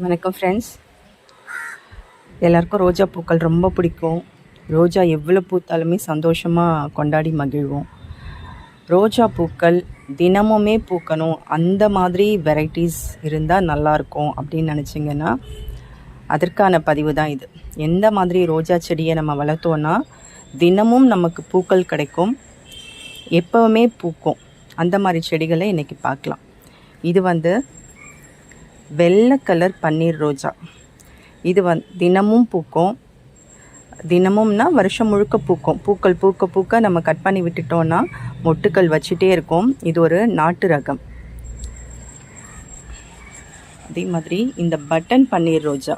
வணக்கம் ஃப்ரெண்ட்ஸ் எல்லாருக்கும் ரோஜா பூக்கள் ரொம்ப பிடிக்கும். ரோஜா எவ்வளோ பூத்தாலுமே சந்தோஷமாக கொண்டாடி மகிழ்வோம். ரோஜா பூக்கள் தினமுமே பூக்கணும். அந்த மாதிரி வெரைட்டிஸ் இருந்தால் நல்லாயிருக்கும் அப்படின்னு நினச்சிங்கன்னா அதற்கான பதிவு தான் இது. எந்த மாதிரி ரோஜா செடியை நம்ம வளர்த்தோன்னா தினமும் நமக்கு பூக்கள் கிடைக்கும். எப்போவுமே பூக்கும். அந்த மாதிரி செடிகளை இன்றைக்கி பார்க்கலாம். இது வந்து வெள்ளை கலர் பன்னீர் ரோஜா. இது வந் தினமும் பூக்கும். தினமும்னா வருஷம் முழுக்க பூக்கும். பூக்கள் பூக்க பூக்க நம்ம கட் பண்ணி விட்டுட்டோன்னா மொட்டுக்கள் வச்சுட்டே இருக்கும். இது ஒரு நாட்டு ரகம். அதே மாதிரி இந்த பட்டன் பன்னீர் ரோஜா.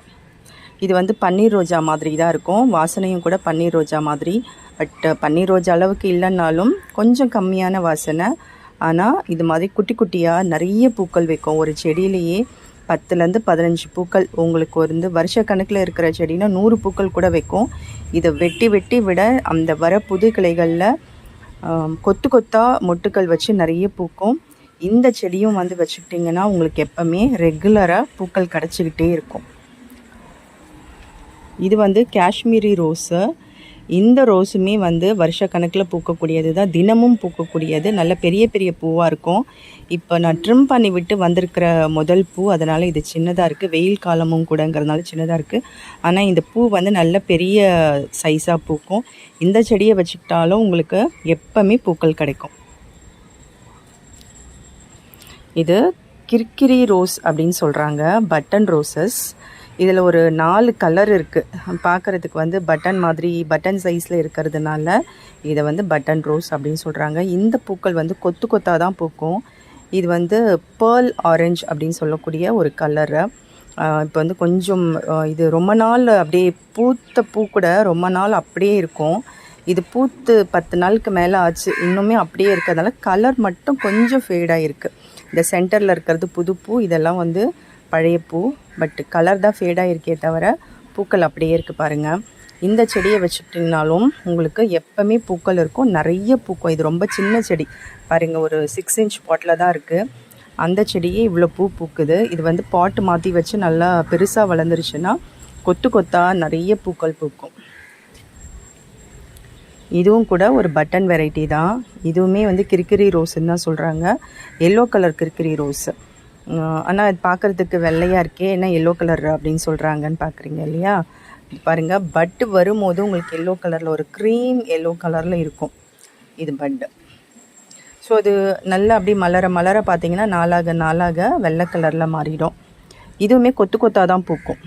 இது வந்து பன்னீர் ரோஜா மாதிரி தான் இருக்கும். வாசனையும் கூட பன்னீர் ரோஜா மாதிரி. பட் பன்னீர் ரோஜா அளவுக்கு இல்லைன்னாலும் கொஞ்சம் கம்மியான வாசனை. ஆனால் இது மாதிரி குட்டி குட்டியாக நிறைய பூக்கள் வைக்கும். ஒரு செடியிலேயே பத்துலேருந்து பதினஞ்சு பூக்கள் உங்களுக்கு வந்து வருஷ கணக்கில் இருக்கிற செடினா நூறு பூக்கள் கூட வைக்கும். இதை வெட்டி வெட்டி விட அந்த வர புது கிளைகளில் கொத்து கொத்தாக மொட்டுக்கள் வச்சு நிறைய பூக்கும். இந்த செடியும் வந்து வச்சுக்கிட்டிங்கன்னா உங்களுக்கு எப்போவுமே ரெகுலராக பூக்கள் கிடச்சிக்கிட்டே இருக்கும். இது வந்து காஷ்மீரி ரோஸு. இந்த ரோஸுமே வந்து வருஷ கணக்கில் பூக்கக்கூடியது தான் தினமும் பூக்கக்கூடியது. நல்ல பெரிய பெரிய பூவாக இருக்கும். இப்போ நான் ட்ரிம் பண்ணி விட்டு வந்திருக்கிற முதல் பூ அதனால் இது சின்னதாக இருக்குது வெயில் காலமும் கூடங்கிறதுனால சின்னதாக இருக்குது ஆனால் இந்த பூ வந்து நல்ல பெரிய சைஸாக பூக்கும். இந்த செடியை வச்சுக்கிட்டாலும் உங்களுக்கு எப்போவுமே பூக்கள் கிடைக்கும். இது கிர்கிரி ரோஸ் அப்படின்னு சொல்கிறாங்க பட்டன் ரோசஸ் இதில் ஒரு நாலு கலர் இருக்குது பார்க்குறதுக்கு வந்து பட்டன் மாதிரி பட்டன் சைஸில் இருக்கிறதுனால இதை வந்து பட்டன் ரோஸ் அப்படின்னு சொல்கிறாங்க இந்த பூக்கள் வந்து கொத்து கொத்தாக தான் பூக்கும். இது வந்து பேர்ல் ஆரஞ்ச் அப்படின்னு சொல்லக்கூடிய ஒரு கலரு இப்போ வந்து கொஞ்சம் இது ரொம்ப நாள் அப்படியே பூத்த பூ கூட ரொம்ப நாள் அப்படியே இருக்கும். இது பூத்து பத்து நாளுக்கு மேலே ஆச்சு. இன்னுமே அப்படியே இருக்கிறதுனால கலர் மட்டும் கொஞ்சம் ஃபேடாக இருக்குது இந்த சென்டரில் இருக்கிறது புது பூ இதெல்லாம் வந்து பழைய பூ பட் கலர் தான் ஃபேடாக இருக்கே தவிர பூக்கள் அப்படியே இருக்குது பாருங்கள் இந்த செடியை வச்சுட்டிங்கனாலும் உங்களுக்கு எப்போவுமே பூக்கள் இருக்கும். நிறைய பூக்கும். இது ரொம்ப சின்ன செடி. பாருங்கள் ஒரு சிக்ஸ் இன்ச் பாட்டில் தான் இருக்குது அந்த செடியே இவ்வளோ பூ பூக்குது. இது வந்து பாட்டு மாற்றி வச்சு நல்லா பெருசாக வளர்ந்துருச்சுன்னா கொத்து கொத்தாக நிறைய பூக்கள் பூக்கும். இதுவும் கூட ஒரு பட்டன் வெரைட்டி தான். இதுவுமே வந்து கிரிக்கிரி ரோஸுன்னு தான் சொல்கிறாங்க எல்லோ கலர் கிரிக்கிரி ரோஸு ஆனால் அது பார்க்குறதுக்கு வெள்ளையாக இருக்கே என்ன எல்லோ கலர் அப்படின்னு சொல்கிறாங்கன்னு பார்க்குறீங்க இல்லையா? பாருங்கள் பட்டு வரும்போது உங்களுக்கு எல்லோ கலரில் ஒரு க்ரீம் எல்லோ கலரில் இருக்கும். இது பட்டு ஸோ அது நல்லா அப்படி மலர மலர பார்த்தீங்கன்னா நாளாக நாளாக வெள்ளை கலரில் மாறிடும். இதுவுமே கொத்து கொத்தாக தான் பூக்கும்.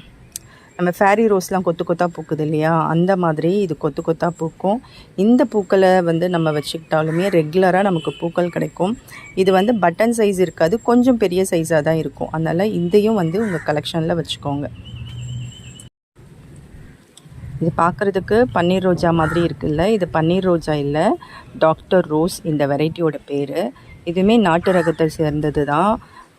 நம்ம ஃபேரி ரோஸ்லாம் கொத்து கொத்தாக பூக்குது இல்லையா? அந்த மாதிரி இது கொத்து கொத்தாக பூக்கும். இந்த பூக்களை வந்து நம்ம வச்சுக்கிட்டாலுமே ரெகுலராக நமக்கு பூக்கள் கிடைக்கும். இது வந்து பட்டன் சைஸ் இருக்காது கொஞ்சம் பெரிய சைஸாக தான் இருக்கும். அதனால் இதையும் வந்து உங்கள் கலெக்ஷனில் வச்சுக்கோங்க. இது பார்க்குறதுக்கு பன்னீர் ரோஜா மாதிரி இருக்குல்ல? இது பன்னீர் ரோஜா இல்லை டாக்டர் ரோஸ் இந்த வெரைட்டியோட பேர். இதுவுமே நாட்டு ரகத்தை சேர்ந்தது தான்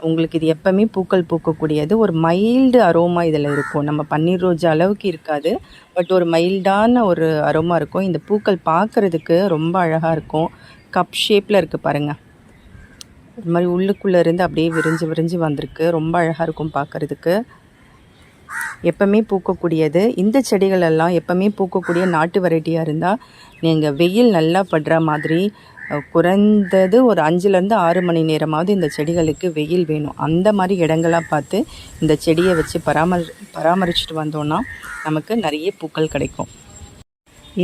உங்களுக்கு இது எப்போவுமே பூக்கள் பூக்கக்கூடியது. ஒரு மைல்டு அரோமா இதில் இருக்கும். நம்ம பன்னீர் ரோஜா அளவுக்கு இருக்காது. பட் ஒரு மைல்டான ஒரு அரோமா இருக்கும். இந்த பூக்கள் பார்க்குறதுக்கு ரொம்ப அழகாக இருக்கும். கப் ஷேப்பில் இருக்குது பாருங்கள் இது மாதிரி உள்ளுக்குள்ளே இருந்து அப்படியே விரிஞ்சு விரிஞ்சு வந்திருக்கு. ரொம்ப அழகாக இருக்கும் பார்க்குறதுக்கு எப்போவுமே பூக்கக்கூடியது. இந்த செடிகள் எல்லாம் எப்போவுமே பூக்கக்கூடிய நாட்டு வெரைட்டியாக இருந்தால் நீங்கள் வெயில் நல்லா படுற மாதிரி குறைந்தது ஒரு அஞ்சுலேருந்து ஆறு மணி நேரமாவது இந்த செடிகளுக்கு வெயில் வேணும். அந்த மாதிரி இடங்களாக பார்த்து இந்த செடியை வச்சு பராமரி பராமரிச்சுட்டு வந்தோன்னா நமக்கு நிறைய பூக்கள் கிடைக்கும்.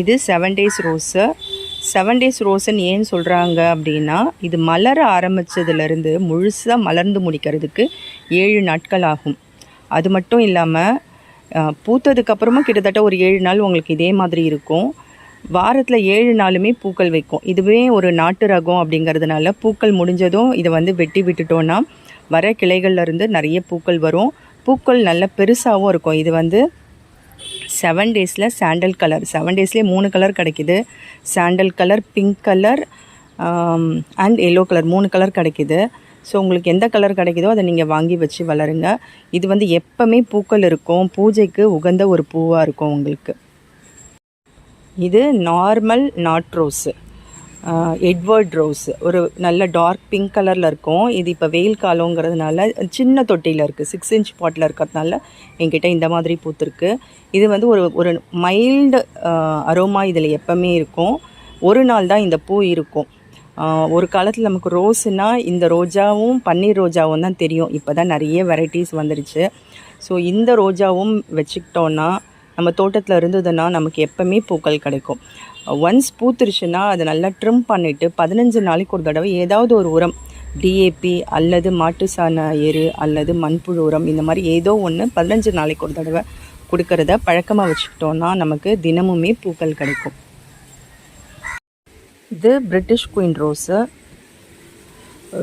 இது seven days rose seven days ரோஸுன்னு ஏன் சொல்கிறாங்க அப்படின்னா இது மலர ஆரம்பித்ததுலேருந்து முழுசாக மலர்ந்து முடிக்கிறதுக்கு ஏழு நாட்கள் ஆகும். அது மட்டும் இல்லாமல் பூத்ததுக்கப்புறமும் கிட்டத்தட்ட ஒரு ஏழு நாள் உங்களுக்கு இதே மாதிரி இருக்கும். வாரத்தில் ஏழு நாளுமே பூக்கள் வைக்கும். இதுவே ஒரு நாட்டு ரகம் அப்படிங்கிறதுனால பூக்கள் முடிஞ்சதும் இதை வந்து வெட்டி விட்டுட்டோன்னா வர கிளைகள்லேருந்து நிறைய பூக்கள் வரும். பூக்கள் நல்ல பெருசாகவும் இருக்கும். இது வந்து செவன் டேஸில் சாண்டல் கலர் செவன் டேஸ்லேயே மூணு கலர் கிடைக்கிது. Sandal colour pink colour and yellow colour மூணு கலர் கிடைக்கிது. ஸோ உங்களுக்கு எந்த கலர் கிடைக்குதோ அதை நீங்கள் வாங்கி வச்சு வளருங்க. இது வந்து எப்போவுமே பூக்கள் இருக்கும். பூஜைக்கு உகந்த ஒரு பூவாக இருக்கும் உங்களுக்கு. இது normal not rose Edward rose ஒரு நல்ல டார்க் பிங்க் கலரில் இருக்கும். இது இப்போ வெயில் காலங்கிறதுனால சின்ன தொட்டியில் இருக்குது சிக்ஸ் இன்ச் பாட்டில் இருக்கிறதுனால என்கிட்ட இந்த மாதிரி பூத்துருக்கு. இது வந்து ஒரு ஒரு மைல்டு அரோமா இதில் எப்போவுமே இருக்கும். ஒரு நாள் தான் இந்த பூ இருக்கும். ஒரு காலத்தில் நமக்கு ரோஸுன்னா இந்த ரோஜாவும் பன்னீர் ரோஜாவும் தான் தெரியும். இப்போ தான் நிறைய வெரைட்டிஸ் வந்துருச்சு. ஸோ இந்த ரோஜாவும் வச்சுக்கிட்டோன்னா நம்ம தோட்டத்தில் இருந்ததுன்னா நமக்கு எப்போவுமே பூக்கள் கிடைக்கும். ஒன்ஸ் பூத்துருச்சுன்னா அதை நல்லா ட்ரிம் பண்ணிவிட்டு பதினஞ்சு நாளைக்கு ஒரு தடவை ஏதாவது ஒரு உரம் டிஏபி அல்லது மாட்டு சாண எரு அல்லது மண்புழு உரம் இந்த மாதிரி ஏதோ ஒன்று பதினஞ்சு நாளைக்கு ஒரு தடவை கொடுக்கறத பழக்கமாக வச்சுக்கிட்டோன்னா நமக்கு தினமுமே பூக்கள் கிடைக்கும். இது பிரிட்டிஷ் குயின் ரோஸு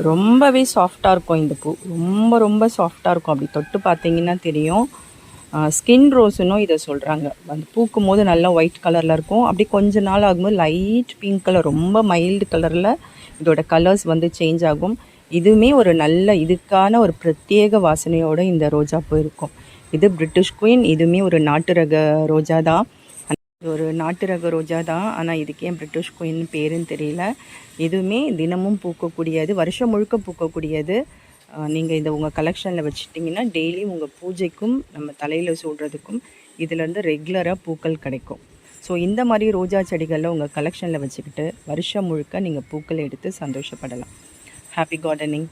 ரொம்பவே சாஃப்டாக இருக்கும் இந்த பூ. ரொம்ப ரொம்ப சாஃப்டாக இருக்கும். அப்படி தொட்டு பார்த்தீங்கன்னா தெரியும். ஸ்கின் ரோஸுன்னும் இதை சொல்கிறாங்க அந்த பூக்கும் போது நல்லா ஒயிட் கலரில் இருக்கும். அப்படி கொஞ்ச நாள் ஆகும்போது லைட் பிங்க் கலர் ரொம்ப மைல்டு கலரில் இதோட கலர்ஸ் வந்து சேஞ்ச் ஆகும். இதுவுமே ஒரு நல்ல இதுக்கான ஒரு பிரத்யேக வாசனையோடு இந்த ரோஜா போயிருக்கும் இருக்கும். இது பிரிட்டிஷ் குயின் இதுவுமே ஒரு நாட்டு ரக ரோஜா தான். இது ஒரு நாட்டு ரக ரோஜா தான். ஆனால் இதுக்கே பிரிட்டிஷ் குயின் பேருன்னு தெரியல. இதுவுமே தினமும் பூக்கக்கூடியது வருஷம் முழுக்க பூக்கக்கூடியது. நீங்கள் இதை உங்கள் கலெக்ஷனில் வச்சுட்டிங்கன்னா டெய்லி உங்கள் பூஜைக்கும் நம்ம தலையில் சூடுறதுக்கும் இதிலேருந்து ரெகுலராக பூக்கள் கிடைக்கும். ஸோ இந்த மாதிரி ரோஜா செடிகளில் உங்கள் கலெக்ஷனில் வச்சுக்கிட்டு வருஷம் முழுக்க நீங்கள் பூக்கள் எடுத்து சந்தோஷப்படலாம். Happy gardening